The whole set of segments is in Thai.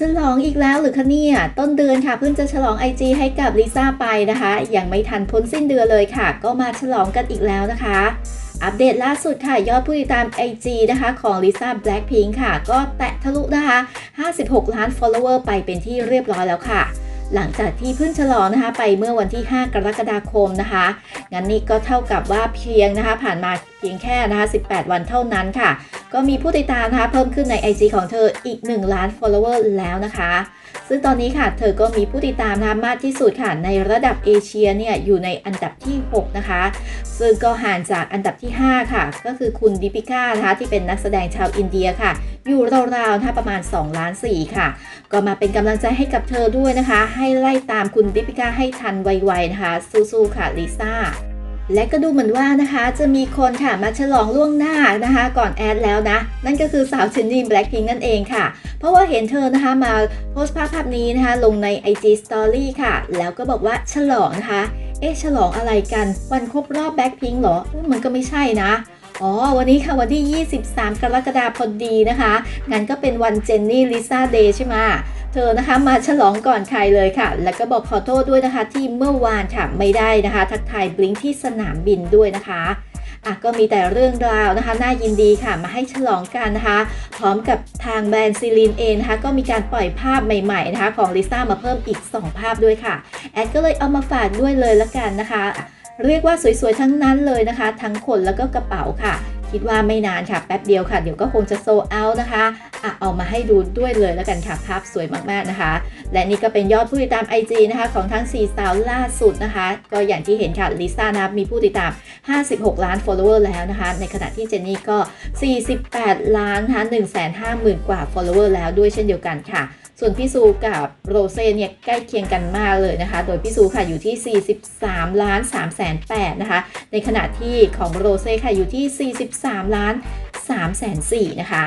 ฉลองอีกแล้วหรือคะเนี่ย ต้นเดือนค่ะเพิ่งจะฉลอง IG ให้กับลิซ่าไปนะคะ ยังไม่ทันพ้นสิ้นเดือนเลยค่ะ ก็มาฉลองกันอีกแล้วนะคะ อัปเดตล่าสุดค่ะ ยอดผู้ติดตาม IG นะคะ ของลิซ่า Blackpink ค่ะ ก็แตะทะลุนะคะ 56 ล้าน follower ไปเป็นที่เรียบร้อยแล้วค่ะหลังจากที่เพิ่งฉลองนะคะไปเมื่อวันที่ 5 กรกฎาคมนะคะ งั้นนี่ก็เท่ากับว่าเพียงนะคะ ผ่านมาเพียงแค่นะคะ 18 วันเท่านั้นค่ะก็มีผู้ติดตามนะคะเพิ่มขึ้นใน IG ของเธออีก 1 ล้าน follower แล้วนะคะ ซึ่งตอนนี้ค่ะเธอก็มีผู้ติดตามนะมากที่สุดค่ะในระดับเอเชียเนี่ยอยู่ในอันดับที่ 6 นะคะ ซึ่งก็ห่างจากอันดับที่ 5 ค่ะ ก็คือคุณดิปิก้านะคะที่เป็นนักแสดงชาวอินเดียค่ะ อยู่ราวๆนะคะประมาณ 2 ล้าน 4 ค่ะ ก็มาเป็นกำลังใจให้กับเธอด้วยนะคะ ให้ไล่ตามคุณดิปิก้าให้ทันไวๆนะคะสู้ๆค่ะลิซ่า และก็ดูเหมือนว่านะคะจะมีคนค่ะมาฉลองล่วงหน้านะคะ ก่อนแอดแล้วนะ นั่นก็คือสาวเชนนี่แบล็คพิงนั่นเองค่ะ เพราะว่าเห็นเธอนะคะมาโพสต์ภาพภาพนี้นะคะ ลงใน IG Story ค่ะ แล้วก็บอกว่าฉลองนะคะ เอ๊ะฉลองอะไรกันวันครบรอบแบล็คพิงเหรอเอ้ยมันก็ไม่ใช่นะอ๋อ วันนี้ค่ะ วันที่ 23 กรกฎาคมพอดีนะคะ งั้นก็เป็นวันเจนนี่ลิซ่าเดย์ใช่ไหม เธอนะคะมาฉลองก่อนใครเลยค่ะ แล้วก็บอกขอโทษด้วยนะคะ ที่เมื่อวานค่ะไม่ได้นะคะ ทักทายบลิงที่สนามบินด้วยนะคะอะก็มีแต่เรื่องราวนะคะ น่ายินดีค่ะมาให้ฉลองกันนะคะ พร้อมกับทางแบรนด์ซีลีนเองนะคะ ก็มีการปล่อยภาพใหม่ๆนะคะ ของลิซ่ามาเพิ่มอีก 2 ภาพด้วยค่ะ แอดก็เลยเอามาฝากด้วยเลยละกันนะคะ เรียกว่าสวยๆทั้งนั้นเลยนะคะ ทั้งขนแล้วก็กระเป๋าค่ะ คิดว่าไม่นานค่ะ แป๊บเดียวค่ะ เดี๋ยวก็คงจะโซเอานะคะอะเอามาให้ดูด้วยเลยแล้วกันค่ะ ภาพสวยมากๆนะคะ และนี่ก็เป็นยอดผู้ติดตาม IG นะคะ ของทั้ง 4 สาวล่าสุดนะคะ ก็อย่างที่เห็นค่ะลิซ่านะมีผู้ติดตาม 56 ล้าน follower แล้วนะคะ ในขณะที่เจนนี่ก็ 48 ล้านนะคะ150,000 กว่า follower แล้วด้วยเช่นเดียวกันค่ะ ส่วนพี่ซูกับโรเซ่เนี่ยใกล้เคียงกันมากเลยนะคะ โดยพี่ซูค่ะอยู่ที่ 43 ล้าน3แสน8นะคะ ในขณะที่ของโรเซ่ค่ะอยู่ที่ 43 ล้าน3แสน4นะคะ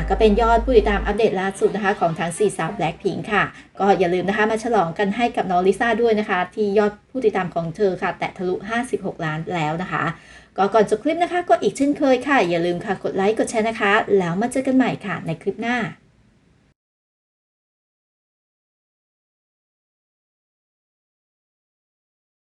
ะก็เป็นยอดผู้ติดตามอัปเดตล่าสุดนะคะของทั้ง4สาว Blackpink ค่ะ ก็อย่าลืมนะคะมาฉลองกันให้กับน้องลิซ่าด้วยนะคะ ที่ยอดผู้ติดตามของเธอค่ะ แตะทะลุ 56 ล้านแล้วนะคะ ก็ก่อนจบคลิปนะคะ ก็อีกเช่นเคยค่ะ อย่าลืมค่ะกดไลค์กดแชร์นะคะ แล้วมาเจอกันใหม่ค่ะในคลิปหน้า